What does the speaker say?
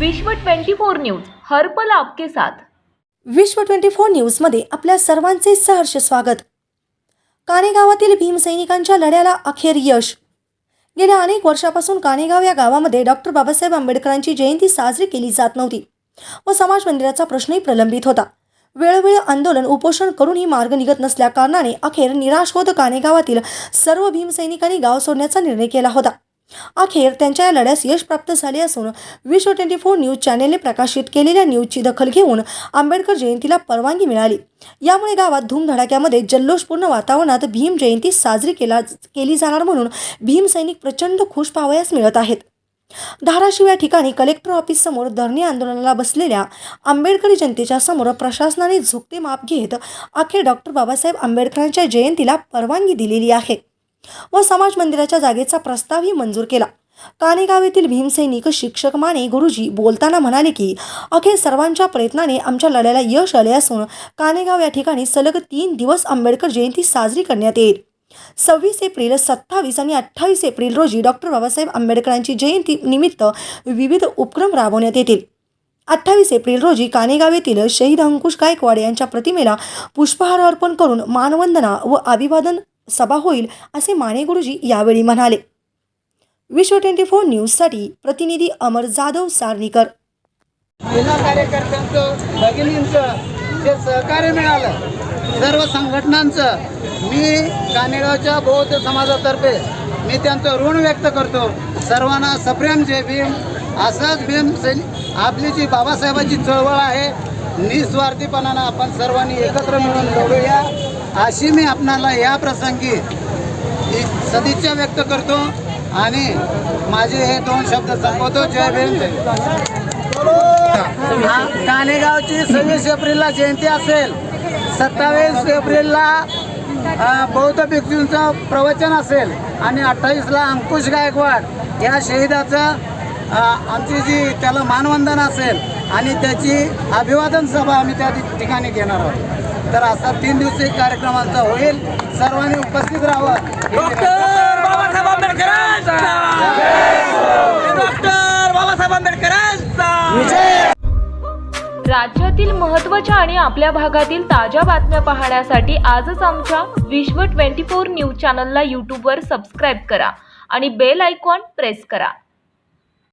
विश्व 24 न्यूज हर्पल आपके साथ. विश्व ट्वेंटी फोर न्यूजमध्ये आपल्या सर्वांचे सहर्ष स्वागत. कानेगावातील भीमसैनिकांच्या लढ्याला अखेर यश. गेल्या अनेक वर्षापासून कानेगाव या गावामध्ये डॉक्टर बाबासाहेब आंबेडकरांची जयंती साजरी केली जात नव्हती व समाज मंदिराचा प्रश्नही प्रलंबित होता. वेळोवेळी आंदोलन उपोषण करूनही मार्ग निघत नसल्या कारणाने अखेर निराश होत कानेगावातील सर्व भीमसैनिकांनी गाव सोडण्याचा निर्णय केला होता. अखेर त्यांच्या या लढ्यास यश प्राप्त झाले असून विश्व ट्वेंटी फोर न्यूज चॅनेलने प्रकाशित केलेल्या न्यूजची दखल घेऊन आंबेडकर जयंतीला परवानगी मिळाली. यामुळे गावात धूमधडाक्यामध्ये जल्लोषपूर्ण वातावरणात भीम जयंती साजरी केला केली जाणार म्हणून भीम सैनिक प्रचंड खुश पाहावयास मिळत आहेत. धाराशिव या ठिकाणी कलेक्टर ऑफिससमोर धरणे आंदोलनाला बसलेल्या आंबेडकरी जनतेच्या समोर प्रशासनाने झुकते माप घेत अखेर डॉक्टर बाबासाहेब आंबेडकरांच्या जयंतीला परवानगी दिलेली आहे. व समाज मंदिराच्या जागेचा प्रस्तावही मंजूर केला. कानेगाव येथील भीमसैनिक शिक्षक माने गुरुजी बोलताना म्हणाले की अखेर सर्वांच्या प्रयत्नाने आमच्या लढ्याला यश आले असून कानेगाव या ठिकाणी सलग तीन दिवस आंबेडकर जयंती साजरी करण्यात येईल. सव्वीस एप्रिल सत्तावीस आणि अठ्ठावीस एप्रिल रोजी डॉक्टर बाबासाहेब आंबेडकरांची जयंती निमित्त विविध उपक्रम राबवण्यात येतील. अठ्ठावीस एप्रिल रोजी कानेगाव येथील शहीद अंकुश गायकवाड यांच्या प्रतिमेला पुष्पहार अर्पण करून मानवंदना व अभिवादन सभा होईल असे माने गुरुजी यावेळी म्हणाले. विश्व ट्वेंटी फोर न्यूजसाठी प्रतिनिधी अमर जाधव सारणीकर. महिला कार्यकर्त्यांचं भगिनींचं जे सहकार्य मिळालं सर्व संघटनांचं मी कानेगावच्या बौद्ध समाजातर्फे मी त्यांचं ऋण व्यक्त करतो. सर्वांना सप्रेम जय भीम. असंच भीम सैन आपली जी बाबासाहेबांची चळवळ आहे निस्वार्थीपणानं आपण सर्वांनी एकत्र मिळून लढूया. अशी मी आपणाला या प्रसंगी सदिच्छा व्यक्त करतो आणि माझे हे दोन शब्द संपवतो. जय भीम. हा, कानेगावची सव्वीस एप्रिलला जयंती असेल. सत्तावीस एप्रिलला बौद्ध भिक्षूंचं प्रवचन असेल आणि अठ्ठावीसला अंकुश गायकवाड या शहीदाचं आमची जी त्याला मानवंदन असेल आणि त्याची अभिवादन सभा आम्ही त्या ठिकाणी घेणार आहोत. तर असा तीन दिवसीय कार्यक्रम आमचा होईल. सर्वांनी उपस्थित राहावं. डॉक्टर बाबासाहेब आंबेडकरांचा. डॉक्टर बाबासाहेब आंबेडकरांचा. राज्यातील महत्त्वाच्या आणि आपल्या भागातील ताज्या बातम्या पाहण्यासाठी आजच आमच्या विश्व 24 न्यूज चॅनलला यूट्यूबवर सबस्क्राईब करा आणि बेल आयकॉन प्रेस करा.